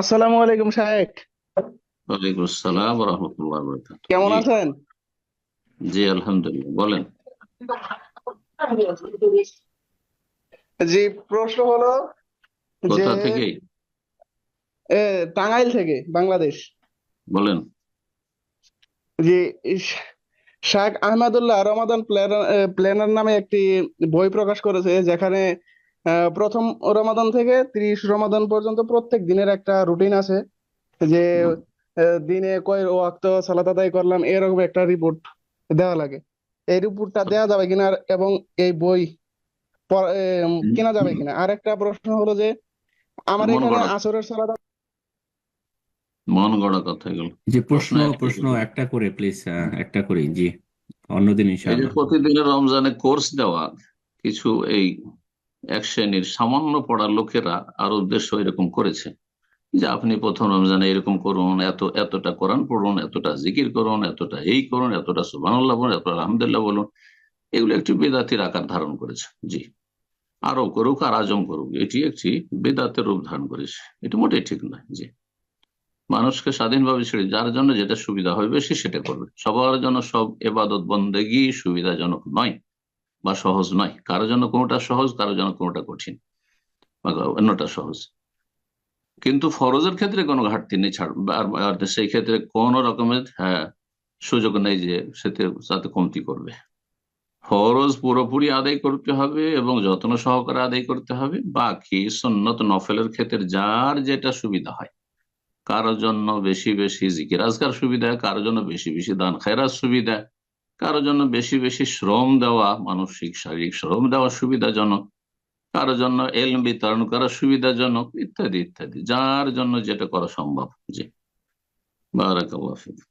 আসসালামু আলাইকুম শাহেক ওয়ালাইকুম আসসালাম রহমতুল্লাহ কেমন আছেন? জি আলহামদুলিল্লাহ বলেন। জি প্রশ্ন হলো কোথা থেকে? টাঙ্গাইল থেকে বাংলাদেশ। বলেন। জি শাহ আহমদুল্লাহ রমাদান প্ল্যানার নামে একটি বই প্রকাশ করেছে যেখানে প্রথম রমাদান থেকে ত্রিশ রমাদান পর্যন্ত প্রত্যেক দিনের একটা রুটিন আছে যে দিনে কয় ওয়াক্ত সালাত আদায় করলাম এরকম একটা রিপোর্ট দেওয়া লাগে। এই রিপোর্টটা দেওয়া যাবে কিনা আর- এবং এই বই কেনা যাবে কিনা? আর একটা প্রশ্ন হলো যে আমার মন এখানে গড়া। আসরের সালাত মন গড়া কথা এগুলো জি প্রশ্ন প্রশ্ন একটা করে প্লিজ একটা করে জি। অন্যদিন ইনশাআল্লাহ। প্রতিদিনের রমজানে কোর্স দেওয়া কিছু এই এক শ্রেণির সামান্য পড়া লোকেরা আর উদ্দেশ্য এরকম করেছে। যে আপনি প্রথম রমজানে এরকম করুন, এত, এতটা কোরআন পড়ুন, এতটা জিকির করুন, এতটা এই করুন, এতটা সুবহানাল্লাহ বলুন, এতটা আলহামদুলিল্লাহ বলুন, এগুলো একটি বেদাতির আকার ধারণ করেছে। জি। আরও করুক আর আজম করুক, এটি একটি বেদাতের রূপ ধারণ করেছে। এটি মোটেই ঠিক নয়, জি। মানুষকে স্বাধীনভাবে ছেড়ে যার জন্য যেটা সুবিধা হবে সে সেটা করবে। সবার জন্য সব এবাদত বন্দেগি সুবিধাজনক নয়। বা সহজ নয়। কারও জন্য কোনোটা সহজ, কারও জন্য কোনোটা কঠিন বা অন্যটা সহজ। কিন্তু ফরজের ক্ষেত্রে কোনো ঘাটতি নেই, ছাড় সেই ক্ষেত্রে কোন রকমের হ্যাঁ সুযোগ নেই যে সেতে তাতে কমতি করবে। ফরজ পুরোপুরি আদায় করতে হবে এবং যত্ন সহকারে আদায় করতে হবে। বাকি সন্নত নফলের ক্ষেত্রে যার যেটা সুবিধা হয়, কারোর জন্য বেশি বেশি জিকির আজকার সুবিধা, কারোর জন্য বেশি বেশি দান খেরার সুবিধা কারোর জন্য বেশি বেশি শ্রম দেওয়া মানসিক, শারীরিক শ্রম দেওয়া সুবিধাজনক, কারও জন্য এল বিতরণ করা সুবিধাজনক, ইত্যাদি ইত্যাদি। যার জন্য যেটা করা সম্ভব। জি। বারাকাল্লাহ